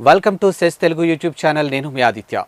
Welcome to సెస్ Telugu YouTube channel నేను మీ ఆదిత్య.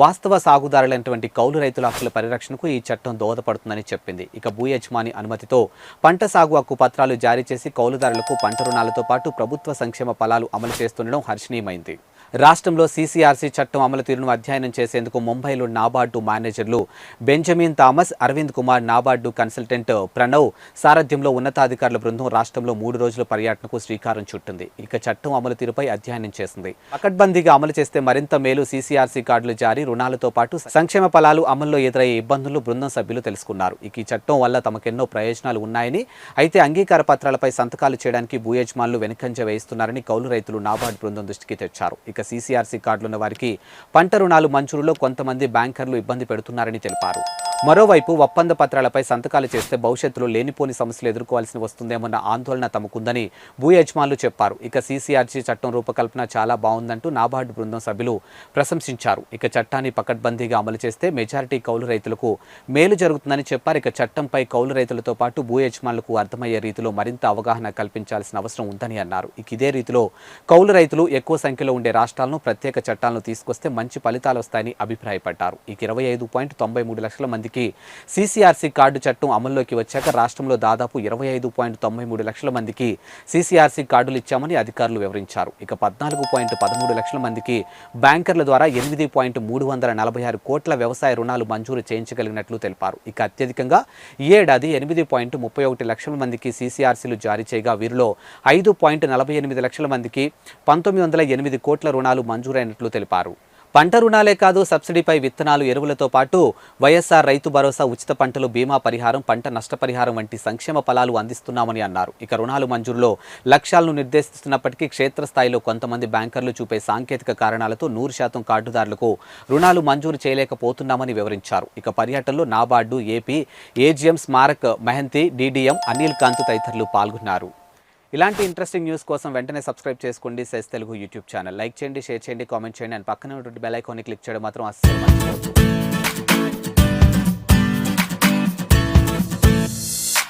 వాస్తవ సాగుదారులైనటువంటి కౌలు రైతుల హక్కుల పరిరక్షణకు ఈ చట్టం దోహదపడుతుందని చెప్పింది. ఇక భూ యజమాని అనుమతితో పంట సాగు హక్కు పత్రాలు జారీ చేసి కౌలుదారులకు పంట రుణాలతో పాటు ప్రభుత్వ సంక్షేమ ఫలాలు అమలు చేస్తుండడం హర్షణీయమైంది. రాష్ట్రంలో సీసీఆర్సీ చట్టం అమలు తీరును అధ్యయనం చేసేందుకు ముంబైలో NABARD managers Benjamin Thomas Arvind Kumar NABARD consultant Pranav సారథ్యంలో ఉన్నతాధికారుల బృందం రాష్ట్రంలో మూడు రోజుల పర్యటనకు శ్రీకారం చుట్టింది. ఇక చట్టం అమలు తీరుపై అధ్యయనం చేసింది. పకడ్బందీగా అమలు చేస్తే మరింత మేలు సీసీఆర్సీ కార్డులు జారీ రుణాలతో పాటు సంక్షేమ ఫలాలు అమల్లో ఎదురయ్యే ఇబ్బందులు బృందం సభ్యులు తెలుసుకున్నారు. ఇక ఈ చట్టం వల్ల తమకెన్నో ప్రయోజనాలు ఉన్నాయని అయితే అంగీకార పత్రాలపై సంతకాలు చేయడానికి భూయజమానులు వెనుకంజ వేయిస్తున్నారని కౌలు రైతులు నాబార్డు బృందం దృష్టికి తెచ్చారు. ఇక సీసీఆర్సీ కార్డులున్న వారికి పంట రుణాలు మంజూరులో కొంతమంది బ్యాంకర్లు ఇబ్బంది పెడుతున్నారని తెలిపారు. మరోవైపు ఒప్పంద పత్రాలపై సంతకాలు చేస్తే భవిష్యత్తులో లేనిపోని సమస్యలు ఎదుర్కోవాల్సి వస్తుందేమన్న ఆందోళన తమకుందని భూ యజమానులు చెప్పారు. ఇక సీసీఆర్సీ చట్టం రూపకల్పన చాలా బాగుందంటూ నాబార్డు బృందం సభ్యులు ప్రశంసించారు. ఇక చట్టాన్ని పకడ్బందీగా అమలు చేస్తే మెజారిటీ కౌలు రైతులకు మేలు జరుగుతుందని చెప్పారు. ఇక చట్టంపై కౌలు రైతులతో పాటు భూ యజమానులకు అర్థమయ్యే రీతిలో మరింత అవగాహన కల్పించాల్సిన అవసరం ఉందని అన్నారు. ఇక ఇదే రీతిలో కౌలు రైతులు ఎక్కువ సంఖ్యలో ఉండే రాష్ట్రాలను ప్రత్యేక చట్టాలను తీసుకొస్తే మంచి ఫలితాలు వస్తాయని అభిప్రాయపడ్డారు. ఇక ఇరవై ఐదు పాయింట్ తొంభై మూడు లక్షల మందికి సీసీఆర్సీ కార్డు చట్టం అమల్లోకి వచ్చాక రాష్ట్రంలో దాదాపు ఇరవై ఐదు పాయింట్ తొంభై మూడు లక్షల మందికి సీసీఆర్సీ కార్డులు ఇచ్చామని అధికారులు వివరించారు. ఇక పద్నాలుగు పాయింట్ పదమూడు లక్షల మందికి బ్యాంకర్ల ద్వారా ఎనిమిది పాయింట్ మూడు వందల నలభై ఆరు కోట్ల వ్యవసాయ రుణాలు మంజూరు చేయించగలిగినట్లు తెలిపారు. ఇక అత్యధికంగా ఈ ఏడాది ఎనిమిది పాయింట్ ముప్పై ఒకటి లక్షల మందికి సీసీఆర్సీలు జారీ చేయగా వీరిలో ఐదు పాయింట్ నలభై ఎనిమిది లక్షల మందికి పంతొమ్మిది వందల ఎనిమిది కోట్ల రుణాలు మంజూరైనట్లు తెలిపారు. పంట రుణాలే కాదు సబ్సిడీపై విత్తనాలు ఎరువులతో పాటు వైఎస్ఆర్ రైతు భరోసా ఉచిత పంటలు బీమా పరిహారం పంట నష్టపరిహారం వంటి సంక్షేమ ఫలాలు అందిస్తున్నామని అన్నారు. ఇక రుణాలు మంజూరులో లక్ష్యాలను నిర్దేశిస్తున్నప్పటికీ క్షేత్రస్థాయిలో కొంతమంది బ్యాంకర్లు చూపే సాంకేతిక కారణాలతో నూరు శాతం కార్డుదారులకు రుణాలు మంజూరు చేయలేకపోతున్నామని వివరించారు. ఇక పర్యటనలో NABARD AP AGM Smarak Mohanty DDM Anil Kant తదితరులు పాల్గొన్నారు. ఇలాంటి ఇంట్రెస్టింగ్ న్యూస్ కోసం వెంటనే సబ్స్క్రైబ్ చేసుకోండి. సెస్ తెలుగు యూట్యూబ్ ఛానల్. లైక్ చేయండి షేర్ చేయండి కామెంట్ చేయండి. అండ్ పక్కన ఉన్నటువంటి బెల్ ఐకాన్ని క్లిక్ చేయడం మాత్రం అస్సలు